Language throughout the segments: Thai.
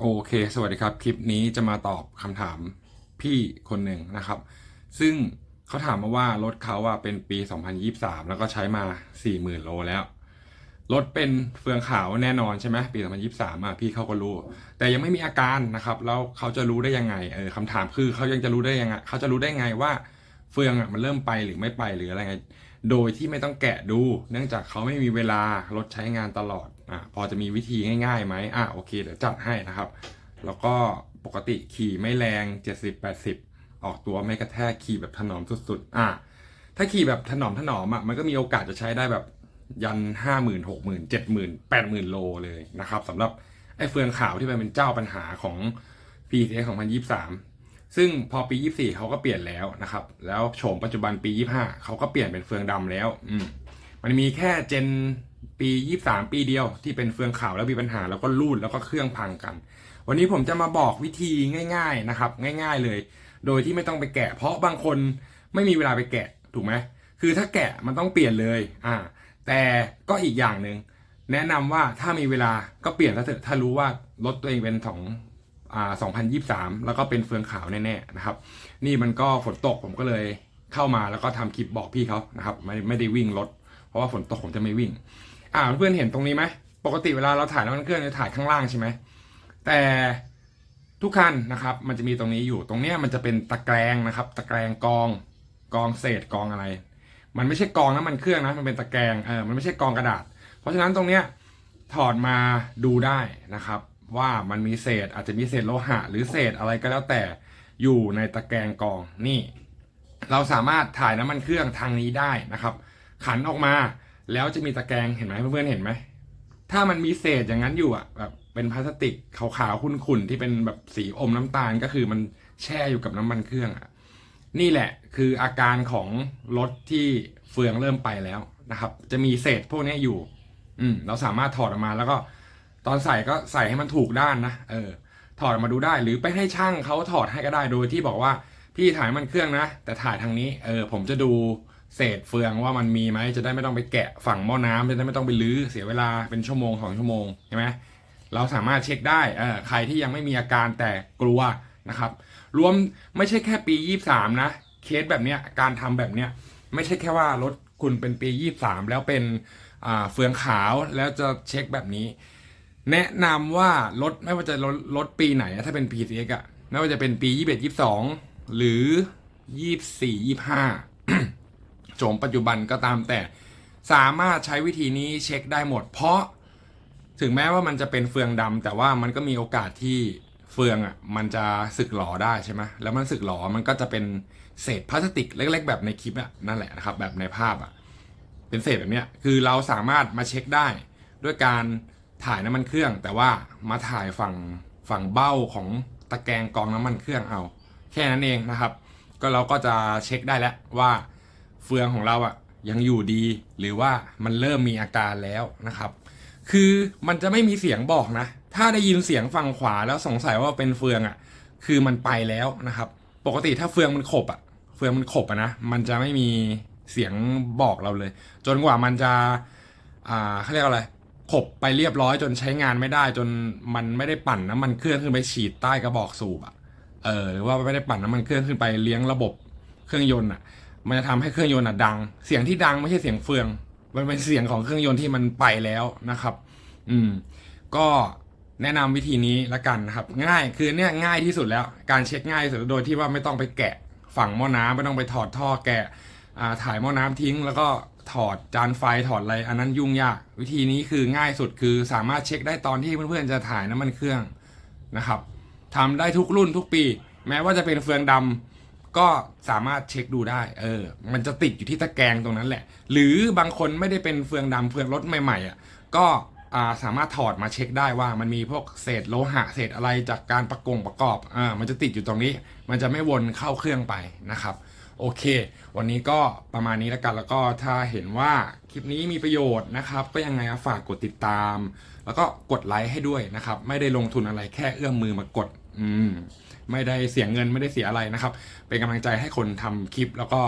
โอเค สวัสดีครับ คลิปนี้จะมาตอบคำถามพี่คนหนึ่งนะครับ ซึ่งเขาถามมาว่ารถเขาอะเป็นปี 2023 แล้วก็ใช้มา 40,000 โลแล้ว รถเป็นเฟืองขาวแน่นอนใช่ไหมปี 2023อะพี่เขาก็รู้ แต่ยังไม่มีอาการนะครับ แล้วเขาจะรู้ได้ยังไง เออคำถามคือเขายังจะรู้ได้ยังไง เขาจะรู้ได้ไงว่าเฟืองอะมันเริ่มไปหรือไม่ไปหรืออะไรไง โดยที่ไม่ต้องแกะดู เนื่องจากเขาไม่มีเวลารถใช้งานตลอด อะพอจะมีวิธีง่ายๆไหมอะโอเคเดี๋ยวจัดให้นะครับ แล้วก็ปกติขี่ไม่แรง 70-80 ออกตัวไม่กระแทกขี่แบบถนอมสุดๆอะถ้าขี่แบบถนอมถนอมอะมันก็มีโอกาสจะใช้ได้แบบยันห้าหมื่นหกหมื่นเจ็ดหมื่นแปดหมื่นโลเลยนะครับสำหรับไอ้เฟืองขาวที่เป็นเจ้าปัญหาของปีของพันยี่สามซึ่งพอปี24เขาก็เปลี่ยนแล้วนะครับ แล้วโฉมปัจจุบันปี25เขาก็เปลี่ยนเป็นเฟืองดำแล้ว อืม มันมีแค่เจนปี 23 ปีเดียวที่เป็นเฟืองขาวแล้วมีปัญหาแล้วก็รูดแล้วก็เครื่องพังกัน วันนี้ผมจะมาบอกวิธีง่าย ๆนะครับ ง่าย ๆเลย โดยที่ไม่ต้องไปแกะ เพราะบางคนไม่มีเวลาไปแกะถูกไหมคือถ้าแกะมันต้องเปลี่ยนเลยอ่าแต่ก็อีกอย่างหนึ่งแนะนำว่าถ้ามีเวลาก็เปลี่ยนซะเถอะถ้ารู้ว่ารถตัวเองเป็นของอ่า2023 แล้วก็เป็นเฟืองขาวแน่ๆนะครับ นี่มันก็ฝนตกผมก็เลยเข้ามาแล้วก็ทำคลิปบอกพี่เขานะครับไม่ไม่ได้วิ่งรถ เพราะว่าฝนตกผมจะไม่วิ่ง อ่าเพื่อนเห็นตรงนี้ไหมปกติเวลาเราถ่ายน้ำมันเครื่องจะถ่ายข้างล่างใช่ไหมแต่ทุกคันนะครับ มันจะมีตรงนี้อยู่ตรงเนี้ยมันจะเป็นตะแกรงนะครับ ตะแกรงกองกองเศษกองอะไร มันไม่ใช่กองน้ำมันเครื่องนะมันเป็นตะแกรงเออมันไม่ใช่กองกระดาษ เพราะฉะนั้นตรงเนี้ยถอดมาดูได้นะครับ ว่ามันมีเศษอาจจะมีเศษโลหะ หรือเศษอะไรก็แล้วแต่อยู่ในตะแกรงกองนี่ เราสามารถถ่ายน้ำมันเครื่องทางนี้ได้นะครับ ขันออกมา แล้วจะมีตะแกรงเห็นไหมเพื่อนๆเห็นไหมถ้ามันมีเศษอย่างนั้นอยู่อะแบบเป็นพลาสติกขาวๆขุ่นๆที่เป็นแบบสีอมน้ำตาลก็คือมันแช่อยู่กับน้ำมันเครื่องอะนี่แหละคืออาการของรถที่เฟืองเริ่มไปแล้วนะครับ จะมีเศษพวกนี้อยู่ อืมเราสามารถถอดออกมาแล้วก็ตอนใส่ก็ใส่ให้มันถูกด้านนะเออ ถอดออกมาดูได้หรือไปให้ช่างเขาถอดให้ก็ได้โดยที่บอกว่าพี่ถ่ายมันเครื่องนะ แต่ถ่ายทางนี้ เออ ผมจะดู เศษเฟืองว่ามันมีไหมจะได้ไม่ต้องไปแกะฝั่งหม้อน้ำจะได้ไม่ต้องไปลื้อเสียเวลาเป็นชั่วโมงสองชั่วโมงใช่ไหมเราสามารถเช็คได้เออใครที่ยังไม่มีอาการแต่กลัวนะครับ รวมไม่ใช่แค่ปี 23 นะ เคสแบบเนี้ยการทำแบบเนี้ยไม่ใช่แค่ว่ารถคุณเป็นปี 23 แล้วเป็นเฟืองขาวแล้วจะเช็คแบบนี้ แนะนำว่ารถไม่ว่าจะรถรถปีไหน ถ้าเป็น PCX อะไม่ว่าจะเป็นปี 21 22 หรือ 24 25 โฉมปัจจุบันก็ตามแต่สามารถใช้วิธีนี้เช็คได้หมด เพราะถึงแม้ว่ามันจะเป็นเฟืองดำแต่ว่ามันก็มีโอกาสที่เฟืองอะมันจะสึกหลอได้ใช่ไหมแล้วมันสึกหลอมันก็จะเป็นเศษพลาสติกเล็ก ๆ แบบในคลิปอะนั่นแหละนะครับแบบในภาพอะเป็นเศษแบบเนี้ยคือเราสามารถมาเช็คได้ ด้วยการถ่ายน้ำมันเครื่อง แต่ว่ามาถ่ายฝั่งฝั่งเบ้าของตะแกรงกรองน้ำมันเครื่องเอา แค่นั้นเองนะครับ ก็เราก็จะเช็คได้แล้วว่า เฟืองของเราอะยังอยู่ดี หรือว่ามันเริ่มมีอาการแล้วนะครับ คือมันจะไม่มีเสียงบอกนะ ถ้าได้ยินเสียงฝั่งขวาแล้วสงสัยว่าเป็นเฟืองอะคือมันไปแล้วนะครับ ปกติถ้าเฟืองมันขบอะเฟืองมันขบอะนะมันจะไม่มีเสียงบอกเราเลย จนกว่ามันจะอ่าเขาเรียกอะไรขบไปเรียบร้อยจนใช้งานไม่ได้จนมันไม่ได้ปั่นน้ำมันเครื่องขึ้นไปฉีดใต้กระบอกสูบอะเออหรือว่าไม่ได้ปั่นน้ำมันเครื่องขึ้นไปเลี้ยงระบบเครื่องยนต์อะ มันจะทำให้เครื่องยนต์ดัง เสียงที่ดังไม่ใช่เสียงเฟือง มันเป็นเสียงของเครื่องยนต์ที่มันไปแล้วนะครับ อืม ก็แนะนำวิธีนี้ละกันนะครับ ง่ายคือเนี่ยง่ายที่สุดแล้ว การเช็คง่ายที่สุดโดยที่ว่าไม่ต้องไปแกะฝั่งหม้อน้ำไม่ต้องไปถอดท่อแกะอ่าถ่ายหม้อน้ำทิ้ง แล้วก็ถอดจานไฟถอดอะไร อันนั้นยุ่งยาก วิธีนี้คือง่ายสุดคือสามารถเช็คได้ตอนที่เพื่อนๆจะถ่ายน้ำมันเครื่องนะครับทำได้ทุกรุ่นทุกปี แม้ว่าจะเป็นเฟืองดำ ก็สามารถเช็คดูได้ เออ มันจะติดอยู่ที่ตะแกรงตรงนั้นแหละ หรือบางคนไม่ได้เป็นเฟืองดำเฟืองรถใหม่ๆอะ ก็อ่าสามารถถอดมาเช็คได้ว่ามันมีพวกเศษโลหะเศษอะไรจากการประกงประกอบ อ่า มันจะติดอยู่ตรงนี้ มันจะไม่วนเข้าเครื่องไปนะครับ โอเค วันนี้ก็ประมาณนี้แล้วกัน แล้วก็ถ้าเห็นว่าคลิปนี้มีประโยชน์นะครับ ก็ยังไงฝากกดติดตาม แล้วก็กดไลค์ให้ด้วยนะครับ ไม่ได้ลงทุนอะไรแค่เอื้อมมือมากด อืม ไม่ได้เสียเงินไม่ได้เสียอะไรนะครับ เป็นกำลังใจให้คนทำคลิปแล้วก็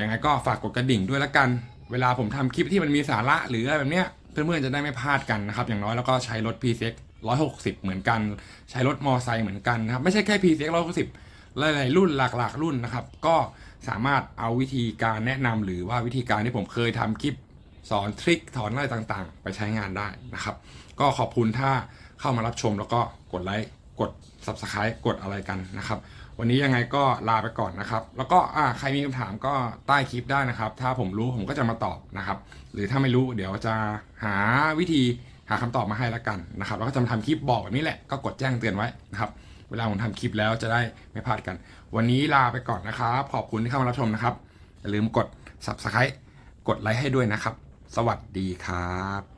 ยังไงก็ฝากกดกระดิ่งด้วยละกัน เวลาผมทำคลิปที่มันมีสาระหรืออะไรแบบเนี้ยเพื่อนๆจะได้ไม่พลาดกันนะครับ อย่างน้อยแล้วก็ใช้รถ p ีเซ็ก160 เหมือนกัน ใช้รถมอไซค์เหมือนกันนะครับ ไม่ใช่แค่ PCX 160หลายๆรุ่นหลากๆ รุ่นนะครับ ก็สามารถเอาวิธีการแนะนำหรือว่าวิธีการที่ผมเคยทำคลิปสอนทริคถอนอะไรต่างๆ ไปใช้งานได้นะครับ ก็ขอบคุณถ้าเข้ามารับชมแล้วก็กดไลค์ กด Subscribe กดอะไรกันนะครับ วันนี้ยังไงก็ลาไปก่อนนะครับ แล้วก็ใครมีคำถามก็ใต้คลิปได้นะครับ ถ้าผมรู้ผมก็จะมาตอบนะครับ หรือถ้าไม่รู้เดี๋ยวจะหาวิธีหาคำตอบมาให้แล้วกันนะครับ แล้วก็จะมาทำคลิปบอกแบบนี้แหละ ก็กดแจ้งเตือนไว้นะครับ เวลาผมทำคลิปแล้วจะได้ไม่พลาดกัน วันนี้ลาไปก่อนนะครับ ขอบคุณที่เข้ามารับชมนะครับ อย่าลืมกด Subscribe กดไลค์ให้ด้วยนะครับ สวัสดีครับ